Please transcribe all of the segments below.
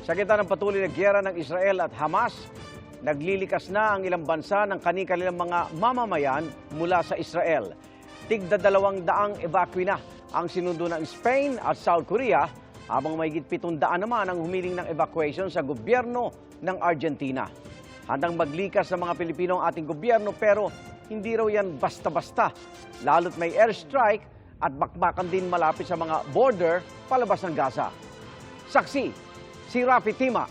Sa gitna ng patuloy na gyera ng Israel at Hamas, naglilikas na ang ilang bansa ng kanilang mga mamamayan mula sa Israel. Tigda dalawang daang evacuee na ang sinundo ng Spain at South Korea habang mahigit pitong daan naman ang humiling ng evacuation sa gobyerno ng Argentina. Handang maglikas ng mga Pilipino ang ating gobyerno pero hindi raw yan basta-basta. Lalo't may airstrike at bakbakan din malapit sa mga border palabas ng Gaza. Saksi, si Rafi Tima.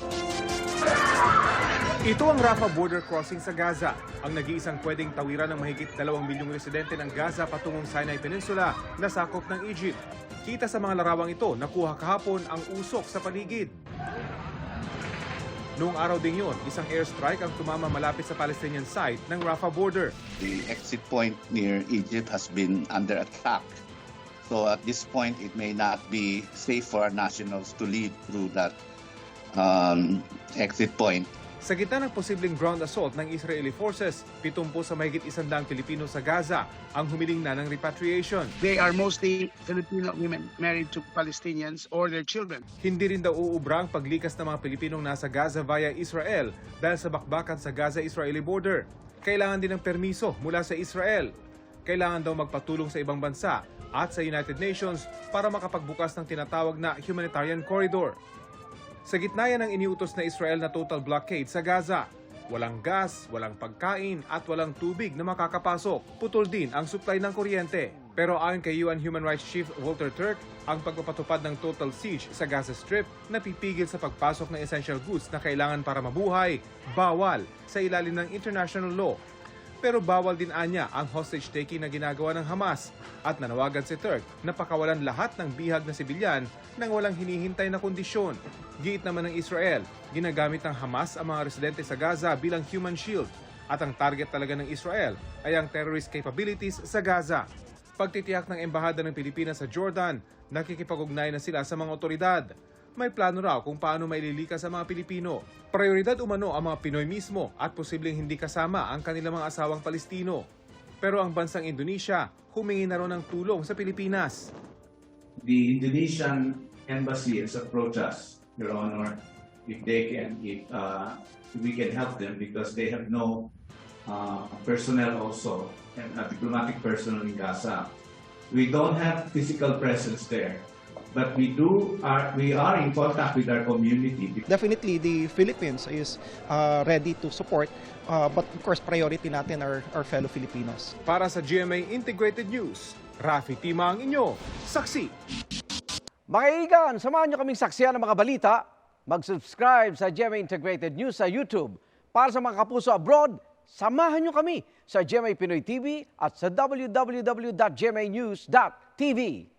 Ito ang Rafah border crossing sa Gaza, ang nag-iisang pwedeng tawiran ng mahigit 2 milyong residente ng Gaza patungong Sinai Peninsula na sakop ng Egypt. Kita sa mga larawang ito, nakuha kahapon ang usok sa paligid. Noong araw ding yun, isang airstrike ang tumama malapit sa Palestinian side ng Rafah border. The exit point near Egypt has been under attack. So at this point, it may not be safe for our nationals to lead through that um, exit point. Sa gitna ng posibleng ground assault ng Israeli forces, 70 sa mahigit isandang Pilipino sa Gaza ang humiling na ng repatriation. They are mostly Filipino women married to Palestinians or their children. Hindi rin daw uubra ang paglikas ng mga Pilipinong nasa Gaza via Israel dahil sa bakbakan sa Gaza-Israeli border. Kailangan din ng permiso mula sa Israel. Kailangan daw magpatulong sa ibang bansa at sa United Nations para makapagbukas ng tinatawag na humanitarian corridor. Sa gitna ng iniutos na Israel na total blockade sa Gaza. Walang gas, walang pagkain at walang tubig na makakapasok. Putol din ang supply ng kuryente. Pero ayon kay UN Human Rights Chief Walter Turk, ang pagpapatupad ng total siege sa Gaza Strip napipigil sa pagpasok ng essential goods na kailangan para mabuhay, bawal sa ilalim ng international law. Pero bawal din anya ang hostage-taking na ginagawa ng Hamas at nanawagan si Turk na pakawalan lahat ng bihag na sibilyan nang walang hinihintay na kondisyon. Giit naman ng Israel, ginagamit ng Hamas ang mga residente sa Gaza bilang human shield at ang target talaga ng Israel ay ang terrorist capabilities sa Gaza. Pagtitiyak ng Embahada ng Pilipinas sa Jordan, nakikipag-ugnay na sila sa mga otoridad. May plano raw kung paano maililikas ang mga Pilipino. Prioridad umano ang mga Pinoy mismo at posibleng hindi kasama ang kanilang mga asawang Palestino. Pero ang bansang Indonesia, humingi na raw ng tulong sa Pilipinas. the Indonesian embassy has approached us, Your Honor, if they can, if, uh, we can help them because they have no uh, personnel also and uh, diplomatic personnel in Gaza. We don't have physical presence there, but we do are we are in contact with our community. Definitely, the Philippines is uh, ready to support, uh, but of course, priority natin are our fellow Filipinos. Para sa GMA Integrated News, Rafi Tima ang inyo, saksi. Mga igan, samahan nyo kaming saksiyan ng mga balita. Mag-subscribe sa GMA Integrated News sa YouTube. Para sa mga kapuso abroad, samahan nyo kami sa GMA Pinoy TV at sa www.gmanews.tv.